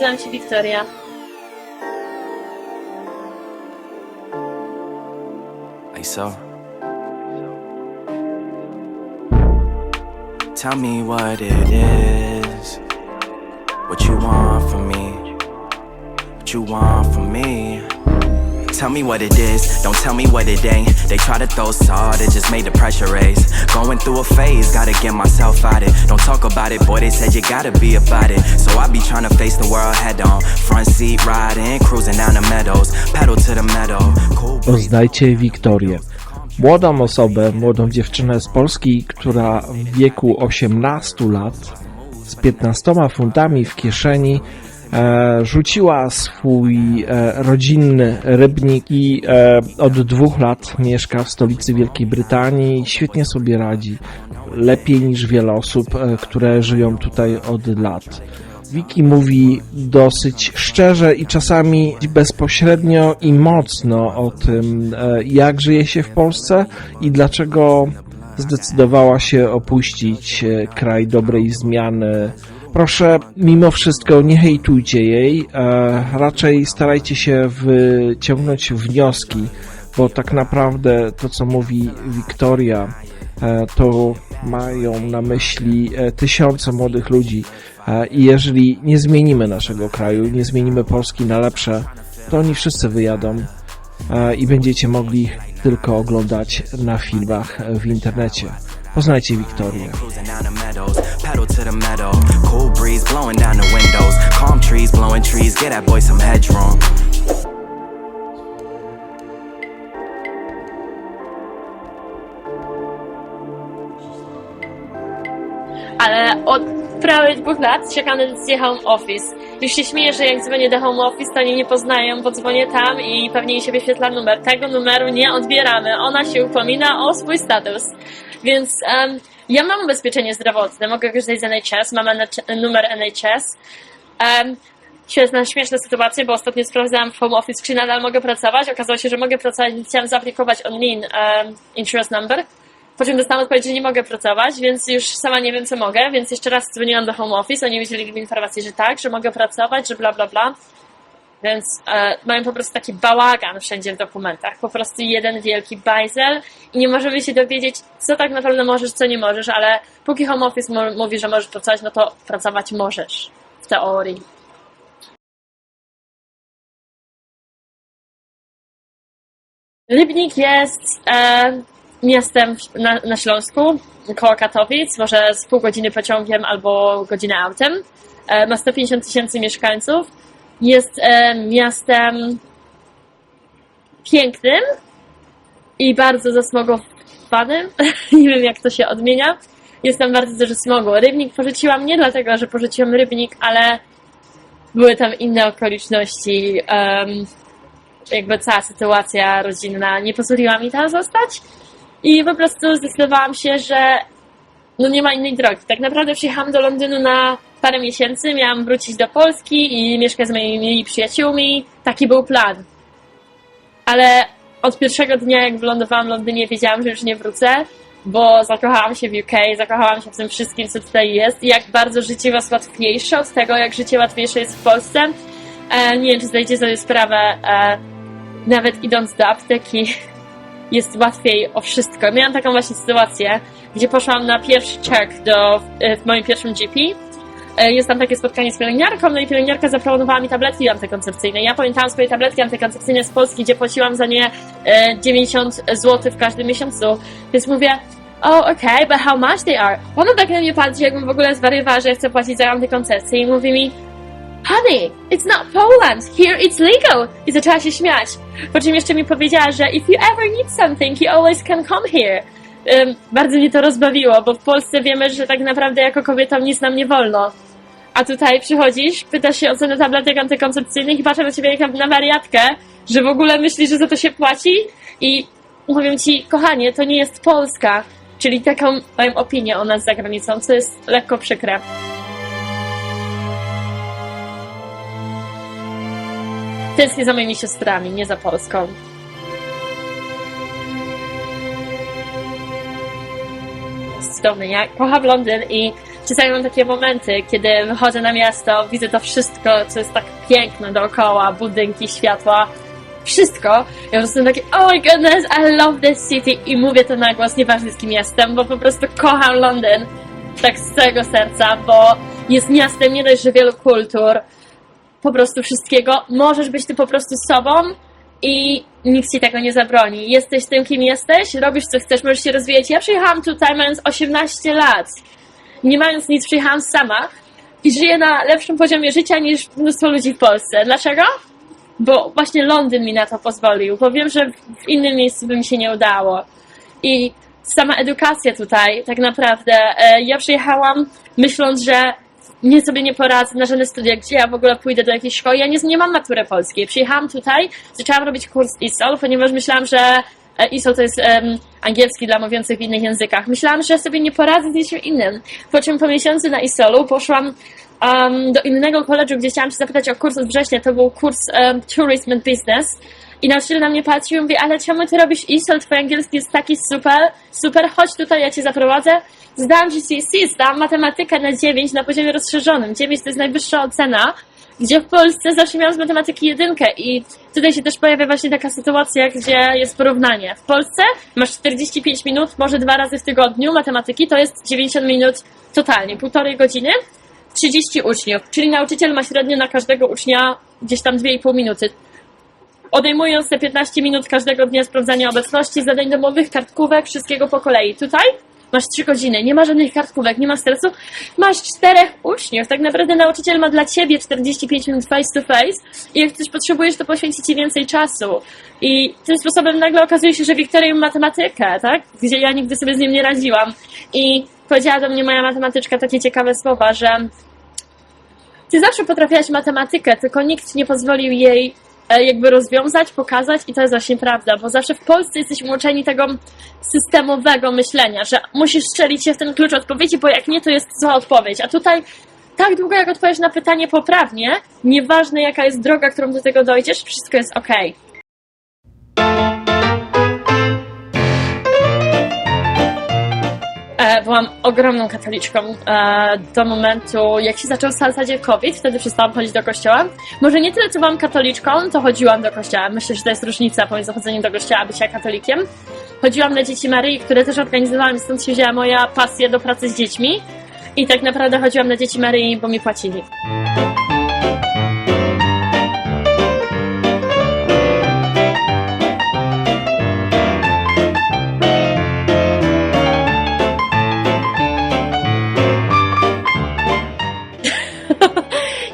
nazywam się Wiktoria. Like so. Tell me what it is. What you want from me. What you want from me. Tell me what it is, don't tell me what it ain't. They try to throw salt, it just made the pressure raise. Going through a phase, gotta get myself out it. Don't talk about it, boy, they said you gotta be about it. So I be trying to face the world head on. Front seat riding, cruising down the meadows. Pedal to the meadow. Poznajcie Wiktorię. Młodą osobę, młodą dziewczynę z Polski, która w wieku 18 lat z 15 funtami w kieszeni rzuciła swój e, rodzinny rybnik i e, od dwóch lat mieszka w stolicy Wielkiej Brytanii świetnie sobie radzi. Lepiej niż wiele osób, e, które żyją tutaj od lat. Wiki mówi dosyć szczerze i czasami bezpośrednio i mocno o tym, e, jak żyje się w Polsce i dlaczego zdecydowała się opuścić e, kraj dobrej zmiany. Proszę, mimo wszystko nie hejtujcie jej, raczej starajcie się wyciągnąć wnioski, bo tak naprawdę to, co mówi Wiktoria, e, to mają na myśli e, tysiące młodych ludzi. E, I jeżeli nie zmienimy naszego kraju, nie zmienimy Polski na lepsze, to oni wszyscy wyjadą i będziecie mogli tylko oglądać na filmach w internecie. Poznajcie Wiktorię. Ale od prawie dwóch lat czekam na decyzję Home Office. Już się śmieję, że jak dzwonię do Home Office, to oni nie poznają, bo dzwonię tam i pewnie jej się wyświetla numer. Tego numeru nie odbieramy. Ona się upomina o swój status. Więc em, ja mam ubezpieczenie zdrowotne, mogę korzystać z NHS, mam numer NHS. Um, Świetna, śmieszna sytuacja, bo ostatnio sprawdzałam w Home Office, czy nadal mogę pracować. Okazało się, że mogę pracować, więc chciałam zaaplikować online um, insurance number. Po czym dostałam odpowiedź, że nie mogę pracować, więc już sama nie wiem, co mogę, więc jeszcze raz dzwoniłam do Home Office, oni udzielili mi informację, że tak, że mogę pracować, że bla, bla, bla. Więc e, mają po prostu taki bałagan wszędzie w dokumentach. Po prostu jeden wielki bajzel i nie możemy się dowiedzieć, co tak naprawdę możesz, co nie możesz, ale póki Home Office mówi, że możesz pracować, no to pracować możesz. W teorii. Rybnik jest e, miastem w- na, na Śląsku, koło Katowic, może z pół godziny pociągiem albo godzinę autem. E, ma 150 tysięcy mieszkańców. Jest e, miastem pięknym i bardzo zasmogowanym. nie wiem, jak to się odmienia. Jest tam bardzo dużo smogu. Rybnik porzuciłam nie dlatego, że porzuciłam rybnik, ale były tam inne okoliczności. jakby cała sytuacja rodzinna nie pozwoliła mi tam zostać i po prostu zdecydowałam się, że no nie ma innej drogi. Tak naprawdę przyjechałam do Londynu na parę miesięcy, miałam wrócić do Polski i mieszkać z moimi przyjaciółmi. Taki był plan. Ale od pierwszego dnia, jak wylądowałam w Londynie, wiedziałam, że już nie wrócę, bo zakochałam się w UK, zakochałam się w tym wszystkim, co tutaj jest i jak bardzo życie jest łatwiejsze od tego, jak życie łatwiejsze jest w Polsce. E, nie wiem, czy zdajecie sobie sprawę, e, nawet idąc do apteki jest łatwiej o wszystko. Miałam taką właśnie sytuację, gdzie poszłam na pierwszy check do, e, w moim pierwszym GP. E, Jest tam takie spotkanie z pielęgniarką, no i pielęgniarka zaproponowała mi tabletki antykoncepcyjne. Ja pamiętałam swoje tabletki antykoncepcyjne z Polski, gdzie płaciłam za nie e, 90 zł w każdym miesiącu. Więc mówię, oh, okay, but how much they are? Ona tak na mnie patrzy, jakbym w ogóle zwariowała, że chcę płacić za antykoncepcję i mówi mi, Honey, it's not Poland. Here it's legal. I zaczęła się śmiać. Po czym jeszcze mi powiedziała, że if you ever need something, you always can come here. Ym, bardzo mnie to rozbawiło, bo w Polsce wiemy, że tak naprawdę jako kobietom nic nam nie wolno. A tutaj przychodzisz, pytasz się o cenę tabletek antykoncepcyjnych i patrzę na ciebie jak na wariatkę, że w ogóle myślisz, że za to się płaci i mówią ci, kochanie, to nie jest Polska. Czyli taką mają opinię o nas za granicą, co jest lekko przykre. Tęsknię za moimi siostrami, nie za Polską. Cudowny. Ja kocham Londyn i czasami mam takie momenty, kiedy wychodzę na miasto, widzę to wszystko, co jest tak piękne dookoła, budynki, światła, wszystko. Ja po prostu jestem taki, oh my goodness, I love this city i mówię to na głos, nieważne z kim jestem, bo po prostu kocham Londyn tak z całego serca, bo jest miastem nie dość, że wielu kultur, po prostu wszystkiego. Możesz być ty po prostu sobą i nikt ci tego nie zabroni. Jesteś tym, kim jesteś, robisz co chcesz, możesz się rozwijać. Ja przyjechałam tutaj mając 18 lat. Nie mając nic, przyjechałam sama i żyję na lepszym poziomie życia niż mnóstwo ludzi w Polsce. Dlaczego? Bo właśnie Londyn mi na to pozwolił, bo wiem, że w innym miejscu by mi się nie udało. I sama edukacja tutaj, tak naprawdę, e, ja przyjechałam myśląc, że nie sobie nie poradzę na żadne studia, gdzie ja w ogóle pójdę do jakiejś szkoły. Ja nie, nie mam matury polskiej. Przyjechałam tutaj, zaczęłam robić kurs ISOL, ponieważ myślałam, że e, ISOL to jest em, angielski dla mówiących w innych językach. Myślałam, że sobie nie poradzę z niczym innym. Po czym po miesiącu na ISOL-u poszłam um, do innego koledżu, gdzie chciałam się zapytać o kurs od września. To był kurs um, Tourism and Business. I nauczyciel na mnie patrzył i mówi, ale czemu ty robisz ISOL? Twój angielski jest taki super, super, chodź tutaj, ja cię zaprowadzę. Zdałam GCSE, zdałam matematykę na 9 na poziomie rozszerzonym. 9 to jest najwyższa ocena, gdzie w Polsce zawsze miałam z matematyki jedynkę i tutaj się też pojawia właśnie taka sytuacja, gdzie jest porównanie. W Polsce masz 45 minut, może dwa razy w tygodniu matematyki, to jest 90 minut totalnie, półtorej godziny, 30 uczniów, czyli nauczyciel ma średnio na każdego ucznia gdzieś tam 2,5 minuty odejmując te 15 minut każdego dnia sprawdzania obecności, zadań domowych, kartkówek, wszystkiego po kolei. Tutaj masz 3 godziny, nie ma żadnych kartkówek, nie ma stresu, masz czterech uczniów. Tak naprawdę nauczyciel ma dla ciebie 45 minut face to face i jak coś potrzebujesz, to poświęci ci więcej czasu. I tym sposobem nagle okazuje się, że Wiktoria ma matematykę, tak? Gdzie ja nigdy sobie z nim nie radziłam. I powiedziała do mnie moja matematyczka takie ciekawe słowa, że ty zawsze potrafiłaś matematykę, tylko nikt nie pozwolił jej jakby rozwiązać, pokazać i to jest właśnie prawda, bo zawsze w Polsce jesteśmy uczeni tego systemowego myślenia, że musisz strzelić się w ten klucz odpowiedzi, bo jak nie, to jest zła odpowiedź. A tutaj tak długo, jak odpowiesz na pytanie poprawnie, nieważne jaka jest droga, którą do tego dojdziesz, wszystko jest ok. Byłam ogromną katoliczką e, do momentu, jak się zaczął w zasadzie COVID, wtedy przestałam chodzić do kościoła. Może nie tyle, co byłam katoliczką, to chodziłam do kościoła. Myślę, że to jest różnica pomiędzy chodzeniem do kościoła a bycia katolikiem. Chodziłam na Dzieci Maryi, które też organizowałam, stąd się wzięła moja pasja do pracy z dziećmi. I tak naprawdę chodziłam na Dzieci Maryi, bo mi płacili.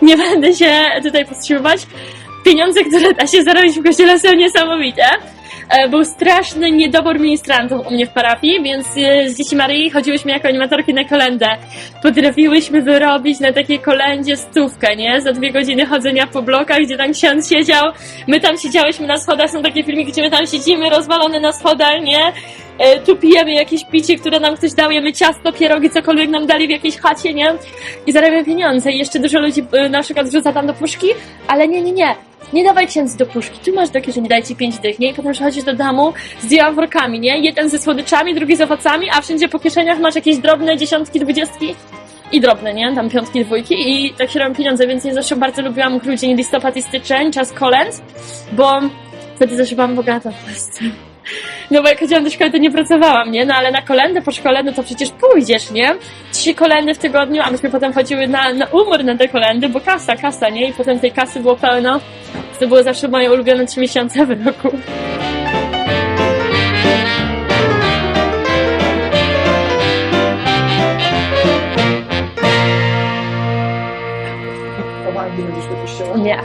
Nie będę się tutaj powstrzymywać. Pieniądze, które da się zarobić w kościele są niesamowite. E, Był straszny niedobór ministrantów u mnie w parafii, więc e, z Dzieci Maryi chodziłyśmy jako animatorki na kolendę. Potrafiłyśmy wyrobić na takiej kolendzie stówkę, nie? Za dwie godziny chodzenia po blokach, gdzie tam ksiądz siedział. My tam siedziałyśmy na schodach, są takie filmiki, gdzie my tam siedzimy rozwalone na schodach, nie? E, Tu pijemy jakieś picie, które nam ktoś dał, jemy ciasto, pierogi, cokolwiek nam dali w jakiejś chacie, nie? I zarabiamy pieniądze. I jeszcze dużo ludzi e, na przykład wrzuca tam do puszki, ale nie, nie, nie. Nie dawaj księdzu do puszki, tu masz do kieszeni, daj ci pięć dych, nie? I potem przychodzisz do domu z dwiema workami, nie? Jeden ze słodyczami, drugi z owocami, a wszędzie po kieszeniach masz jakieś drobne dziesiątki, dwudziestki i drobne, nie? Tam piątki, dwójki i tak się robią pieniądze, więc ja zawsze bardzo lubiłam grudzień, listopad i styczeń, czas kolęd, bo wtedy zawsze byłam bogata po prostu. No bo jak chodziłam do szkoły, to nie pracowałam, nie? No ale na kolendę po szkole, no to przecież pójdziesz, nie? Trzy kolendy w tygodniu, a myśmy potem chodziły na, na umór na te kolendy, bo kasa, kasa, nie? I potem tej kasy było pełno. To były zawsze moje ulubione trzy miesiące w roku. Nie.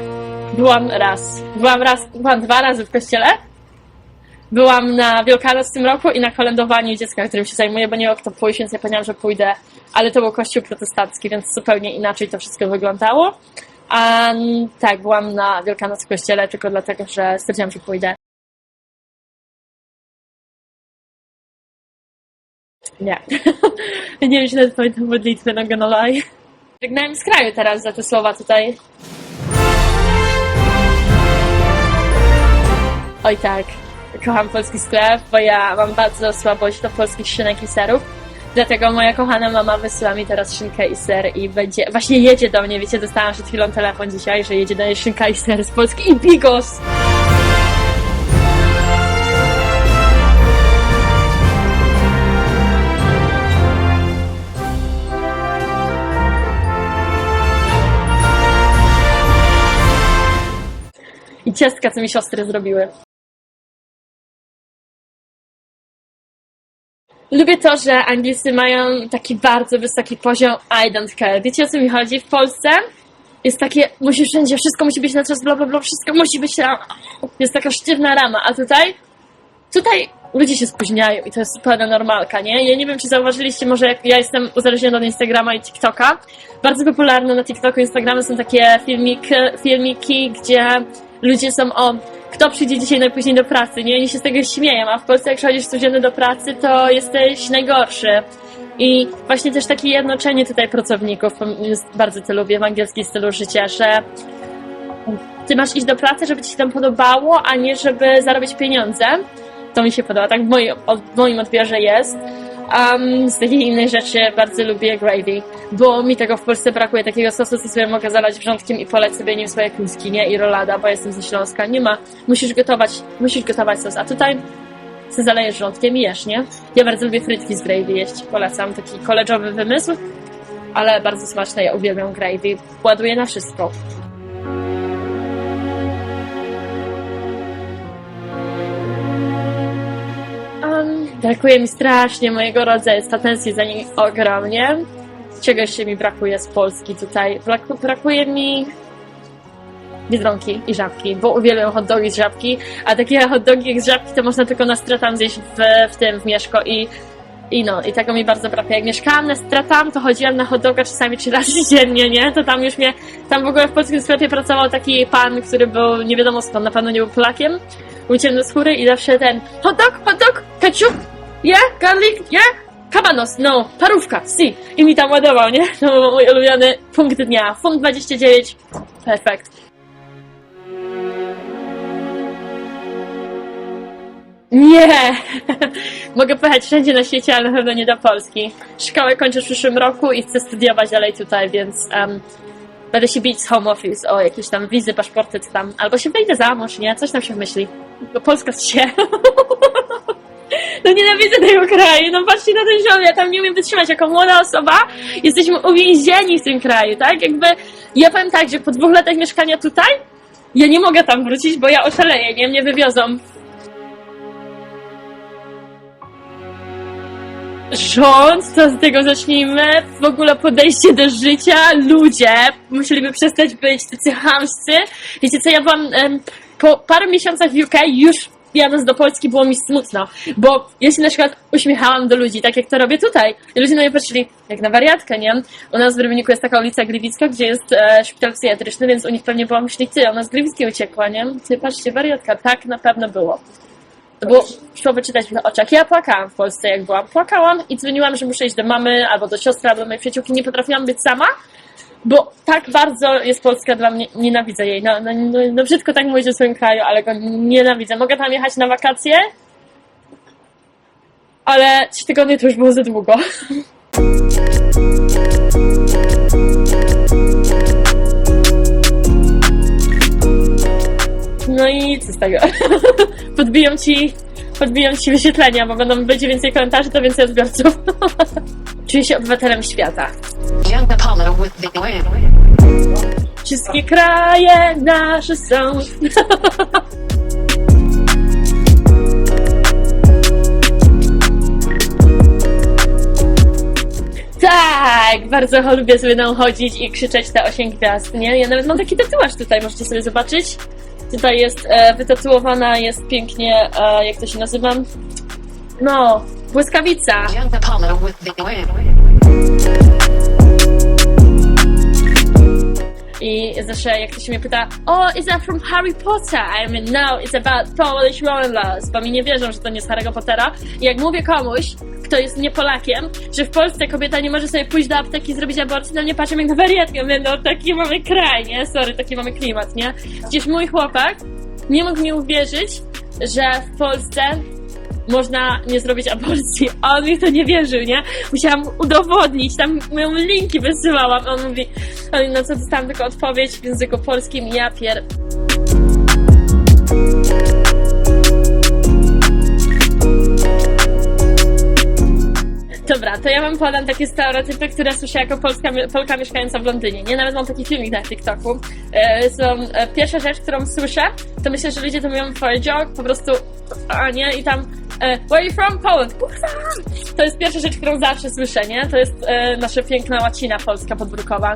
Byłam raz. Byłam raz, byłam dwa razy w kościele. Byłam na Wielkanoc w tym roku i na kolędowaniu dziecka, którym się zajmuję, bo nie wiem, kto pójść, więc ja powiedziałam, że pójdę. Ale to był kościół protestancki, więc zupełnie inaczej to wszystko wyglądało. A mm, tak, byłam na Wielkanoc w kościele tylko dlatego, że stwierdziłam, że pójdę. Nie. nie wiem, nawet pamiętam modlitwę, no gonna. Żegnałem z kraju teraz za te słowa tutaj. Oj tak, kocham polski sklep, bo ja mam bardzo słabość do polskich szynek i serów. Dlatego moja kochana mama wysyła mi teraz szynkę i ser i będzie, właśnie jedzie do mnie, wiecie, dostałam przed chwilą telefon dzisiaj, że jedzie do niej szynka i ser z Polski i bigos! I ciastka, co mi siostry zrobiły. Lubię to, że Anglicy mają taki bardzo wysoki poziom I don't care. Wiecie o co mi chodzi? W Polsce jest takie, musisz wszędzie, wszystko musi być na czas, bla bla bla, wszystko musi być tam. Jest taka sztywna rama, a tutaj, tutaj ludzie się spóźniają i to jest zupełna normalka, nie? Ja nie wiem, czy zauważyliście, może jak ja jestem uzależniona od Instagrama i TikToka. Bardzo popularne na TikToku i Instagramie są takie filmiki, filmiki, gdzie ludzie są o kto przyjdzie dzisiaj najpóźniej do pracy, nie? Oni się z tego śmieją, a w Polsce jak przychodzisz codziennie do pracy, to jesteś najgorszy. I właśnie też takie jednoczenie tutaj pracowników, bardzo to lubię w angielskim stylu życia, że ty masz iść do pracy, żeby ci się tam podobało, a nie żeby zarobić pieniądze. To mi się podoba, tak moim, w moim odbiorze jest. Um, z takich innych rzeczy bardzo lubię gravy, bo mi tego w Polsce brakuje, takiego sosu, co sobie mogę zalać wrzątkiem i poleć sobie nim swoje kluski, nie? I rolada, bo jestem ze Śląska. Nie ma. Musisz gotować, musisz gotować sos, a tutaj se zalejesz wrzątkiem i jesz, nie? Ja bardzo lubię frytki z gravy jeść, polecam. Taki koleżowy wymysł, ale bardzo smaczne, ja uwielbiam gravy. Ładuję na wszystko. Brakuje mi strasznie mojego rodzeństwa, tęsknię za nim ogromnie. Czegoś się mi brakuje z Polski tutaj. Braku, brakuje mi biedronki i żabki, bo uwielbiam hot dogi z żabki, a takie hot dogi jak z żabki to można tylko na stratam zjeść w, w tym, w Mieszko i i no, i tego mi bardzo brakuje. Jak mieszkałam na Stratam, to chodziłam na hot doga czasami trzy razy dziennie, nie? To tam już mnie, tam w ogóle w polskim sklepie pracował taki pan, który był nie wiadomo skąd, na pewno nie był Polakiem, był ciemnoskóry i zawsze ten hot dog, hot dog, ketchup, yeah, garlic, yeah, kabanos, no, parówka, si. I mi tam ładował, nie? To był mój ulubiony punkt dnia. Funt 29, perfekt. Nie! Mogę pojechać wszędzie na świecie, ale na pewno nie do Polski. Szkołę kończę w przyszłym roku i chcę studiować dalej tutaj, więc um, będę się bić z home office o jakieś tam wizy, paszporty, czy tam. Albo się wyjdę za mąż, nie? Coś tam się wymyśli. Bo Polska się. No nienawidzę tego kraju, no patrzcie na ten ziom, ja tam nie umiem wytrzymać jako młoda osoba, jesteśmy uwięzieni w tym kraju, tak? Jakby, ja powiem tak, że po dwóch latach mieszkania tutaj, ja nie mogę tam wrócić, bo ja oszaleję, nie? Mnie wywiozą rząd, to z tego zacznijmy, w ogóle podejście do życia, ludzie musieliby przestać być tacy chamscy. Wiecie co, ja em, po paru miesiącach w UK już jadąc do Polski było mi smutno, bo ja się na przykład uśmiechałam do ludzi, tak jak to robię tutaj. I ludzie na mnie patrzyli, jak na wariatkę, nie? U nas w Rybniku jest taka ulica Gliwicka, gdzie jest e, szpital psychiatryczny, więc u nich pewnie było myśli, ty, ona z Gliwickiej uciekła, nie? Ty, patrzcie, wariatka. Tak, na pewno było. To było, szło wyczytać w oczach. Ja płakałam w Polsce, jak byłam. Płakałam i dzwoniłam, że muszę iść do mamy, albo do siostry, albo do mojej przyjaciółki. Nie potrafiłam być sama, bo tak bardzo jest Polska dla mnie, nienawidzę jej. No, no, no, no brzydko tak mówić o swoim kraju, ale go nienawidzę. Mogę tam jechać na wakacje, ale trzy tygodnie to już było za długo. No i co z tego? Podbiją ci, podbiją ci wyświetlenia, bo będą, będzie więcej komentarzy, to więcej odbiorców. Czuję się obywatelem świata. Wszystkie kraje nasze są. Tak, bardzo lubię sobie tam chodzić i krzyczeć te osiem gwiazd, nie? Ja nawet mam taki tatuaż tutaj, możecie sobie zobaczyć. Tutaj jest e, wytatuowana, jest pięknie, e, jak to się nazywa? No, błyskawica. I zawsze jak ktoś mnie pyta, o, is that from Harry Potter? I mean, no, it's about Polish rollers, bo mi nie wierzą, że to nie z Harry'ego Pottera. I jak mówię komuś, kto jest nie Polakiem, że w Polsce kobieta nie może sobie pójść do apteki i zrobić aborcji, na mnie patrzą jak na wariatkę. Mówię, no taki mamy kraj, nie? Sorry, taki mamy klimat, nie? Przecież mój chłopak nie mógł mi uwierzyć, że w Polsce można nie zrobić aborcji. A on mi w to nie wierzył, nie? Musiałam udowodnić, tam moją linki wysyłałam. On mówi, no co dostałam tylko odpowiedź w języku polskim, ja pier... Dobra, to ja wam podam takie stereotypy, które słyszę jako Polska, Polka mieszkająca w Londynie. Nie, nawet mam taki filmik na TikToku. E, są, e, pierwsza rzecz, którą słyszę, to myślę, że ludzie to mówią for a joke, po prostu, a nie, i tam Where are you from? Poland. Kurwa! To jest pierwsza rzecz, którą zawsze słyszę, nie? To jest e, nasza piękna łacina polska podbrukowa.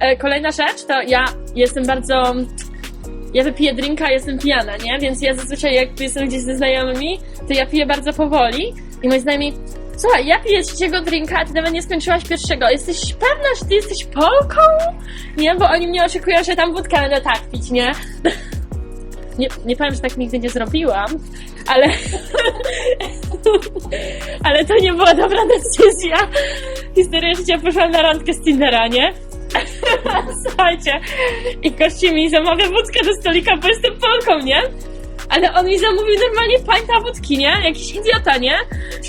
E, kolejna rzecz, to ja jestem bardzo ja wypiję drinka, jestem pijana, nie? Więc ja zazwyczaj jak jestem gdzieś ze znajomymi, to ja piję bardzo powoli i moi znajomi Słuchaj, ja piję trzeciego drinka, a ty nawet nie skończyłaś pierwszego. Jesteś pewna, że ty jesteś Polką? Nie, bo oni mnie oczekują, że tam wódkę będę tak pić, nie? Nie, nie powiem, że tak nigdy nie zrobiłam, ale... ale to nie była dobra decyzja. Historycznie poszłam na randkę z Tindera, nie? Słuchajcie, i gości mi zamawia wódkę do stolika, bo jestem Polką, nie? Ale on mi zamówił normalnie pańta wódki, nie? Jakiś idiota, nie?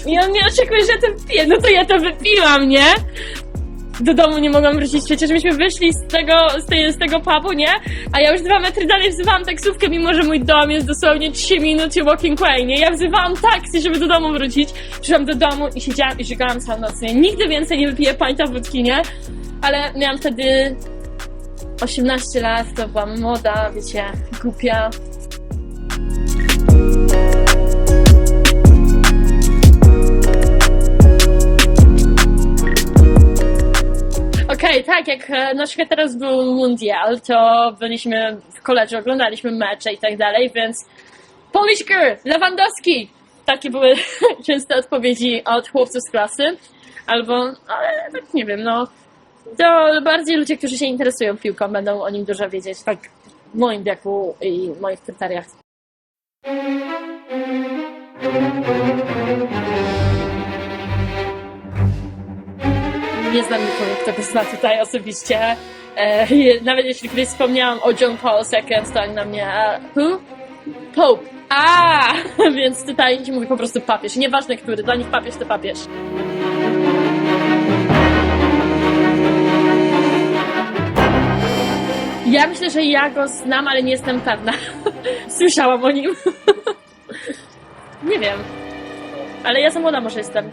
I on mnie oczekuje, że ja to wypiję. No to ja to wypiłam, nie? Do domu nie mogłam wrócić, przecież myśmy wyszli z tego, z, tej, z tego pubu, nie? A ja już dwa metry dalej wzywałam taksówkę, mimo że mój dom jest dosłownie 3 minuty walking way, nie? Ja wzywałam taksi, żeby do domu wrócić. Przyszłam do domu i siedziałam i żygałam całą noc, nie? Nigdy więcej nie wypiję pańta wódki, nie? Ale miałam wtedy 18 lat, to byłam młoda, wiecie, głupia. Tak, jak e, na przykład teraz był mundial, to byliśmy w koledżu, oglądaliśmy mecze i tak dalej, więc Polish girl, Lewandowski! Takie były częste odpowiedzi od chłopców z klasy. Albo, ale tak nie wiem, no, to bardziej ludzie, którzy się interesują piłką, będą o nim dużo wiedzieć, tak w moim wieku i moich kryteriach. Nie znam nikogo, kto go zna tutaj osobiście. E, nawet jeśli kiedyś wspomniałam o John Paul II, oni na mnie, who? Pope. A, więc tutaj się mówi po prostu papież. Nieważne który, dla nich papież to papież. Ja myślę, że ja go znam, ale nie jestem pewna. Słyszałam o nim. nie wiem. Ale ja za młoda może jestem.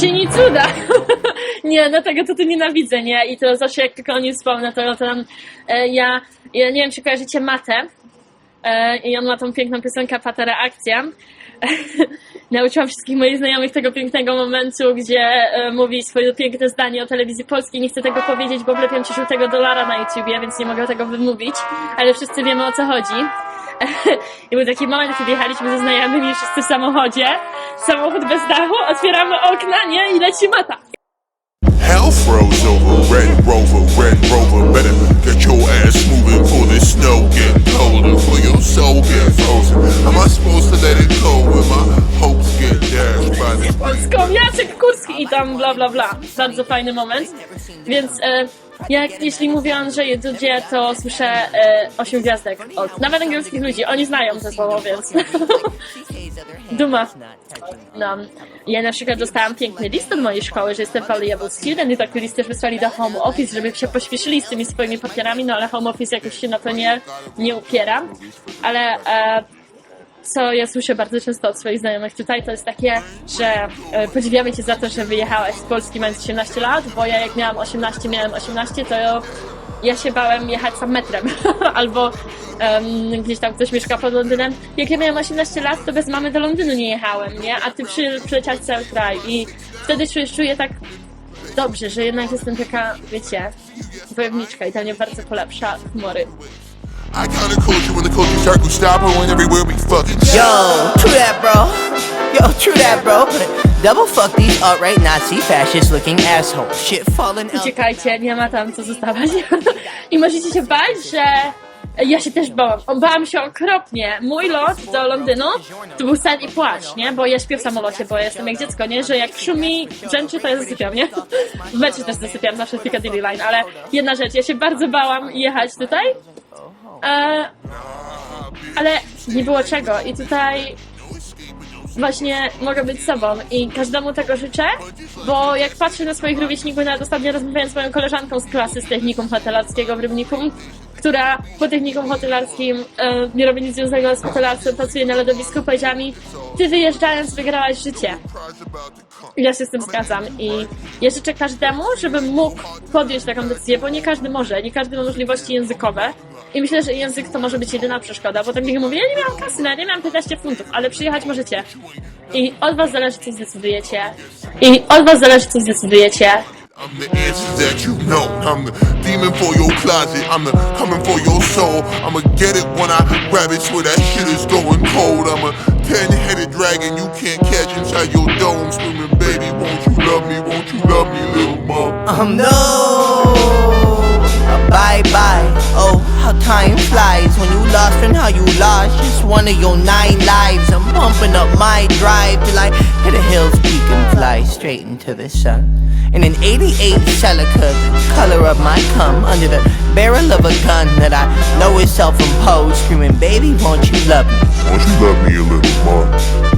Czyni cuda! nie, no tego to tu nienawidzę, nie? I to zawsze jak tylko o nim wspomnę, to, to tam, e, ja, ja nie wiem, czy kojarzycie Matę. E, I on ma tą piękną piosenkę Patera Akcja. Nauczyłam wszystkich moich znajomych tego pięknego momentu, gdzie e, mówi swoje piękne zdanie o telewizji polskiej. Nie chcę tego powiedzieć, bo wlepiam ci żółtego dolara na YouTubie, więc nie mogę tego wymówić, ale wszyscy wiemy o co chodzi. I był taki moment, kiedy jechaliśmy ze znajomymi wszyscy w samochodzie, samochód bez dachu, otwieramy okna, nie? I leci mata. Hell froze over, red rover, red rover. Better get your ass moving before this snow get colder, for your soul get frozen. Am I supposed to let it go when my hopes get dashed by this? Polską, Jacek Kurski i tam bla bla bla. Bardzo fajny moment. Więc e, jak, jeśli mówię o Andrzeju Dudzie, to słyszę e, 8 gwiazdek od nawet angielskich ludzi. Oni znają te słowo, więc duma. No. Ja na przykład dostałam piękny list od mojej szkoły, że jestem valuable student i taki list też wysłali do Home Office, żeby się pośpieszyli z tymi swoimi papierami, no ale Home Office jakoś się na to nie, nie upiera. Ale e, co ja słyszę bardzo często od swoich znajomych tutaj, to jest takie, że e, podziwiamy cię za to, że wyjechałaś z Polski mając 18 lat, bo ja jak miałam 18, miałem 18, to ja, się bałem jechać sam metrem, albo em, gdzieś tam ktoś mieszka pod Londynem. Jak ja miałam 18 lat, to bez mamy do Londynu nie jechałem, nie? A ty przy, przyleciałeś cały kraj i wtedy czuję, czuję tak dobrze, że jednak jestem taka, wiecie, wojowniczka i to mnie bardzo polepsza humory. I kinda called you when the culture circle stopper when everywhere we fucking Yo, true that, bro. Yo, true that, bro. Double fuck these alt-right Nazi fascist looking assholes. Shit falling out. Uciekajcie, nie ma tam co zostawać. I możecie się bać, że Ja się też bałam. Bałam się okropnie. Mój lot do Londynu to był sen i płacz, nie? Bo ja śpię w samolocie, bo ja jestem jak dziecko, nie? Że jak szumi, brzęczy, to ja zasypiam, nie? W meczu też zasypiam, zawsze w Piccadilly Line, ale jedna rzecz, ja się bardzo bałam jechać tutaj, e, ale nie było czego i tutaj właśnie mogę być sobą i każdemu tego życzę, bo jak patrzę na swoich rówieśników, nawet ostatnio rozmawiając z moją koleżanką z klasy z technikum hotelarskiego w Rybnikum, która po technikum hotelarskim e, nie robi nic związanego z hotelarstwem, pracuje na lodowisku, powiedziała mi, ty wyjeżdżając wygrałaś życie. I ja się z tym zgadzam i ja życzę każdemu, żeby mógł podjąć taką decyzję, bo nie każdy może, nie każdy ma możliwości językowe i myślę, że język to może być jedyna przeszkoda, bo tak jak mówię, ja nie miałam kasy, nie miałam 15 funtów, ale przyjechać możecie. I od was zależy, co zdecydujecie. I od was zależy, co zdecydujecie. I'm the answers that you know. I'm the demon for your closet. I'm the coming for your soul. I'ma get it when I grab it. Swear that shit is going cold. I'm a ten-headed dragon you can't catch inside your dome. Screaming, baby, won't you love me? Won't you love me, little mom? Um, no. Lost and how you lost just one of your nine lives. I'm pumping up my drive till I hit a hill's peak and fly straight into the sun. In an 88 Celica, color of my cum, under the barrel of a gun that I know is self-imposed, screaming, baby, won't you love me? Won't you love me, a little mom?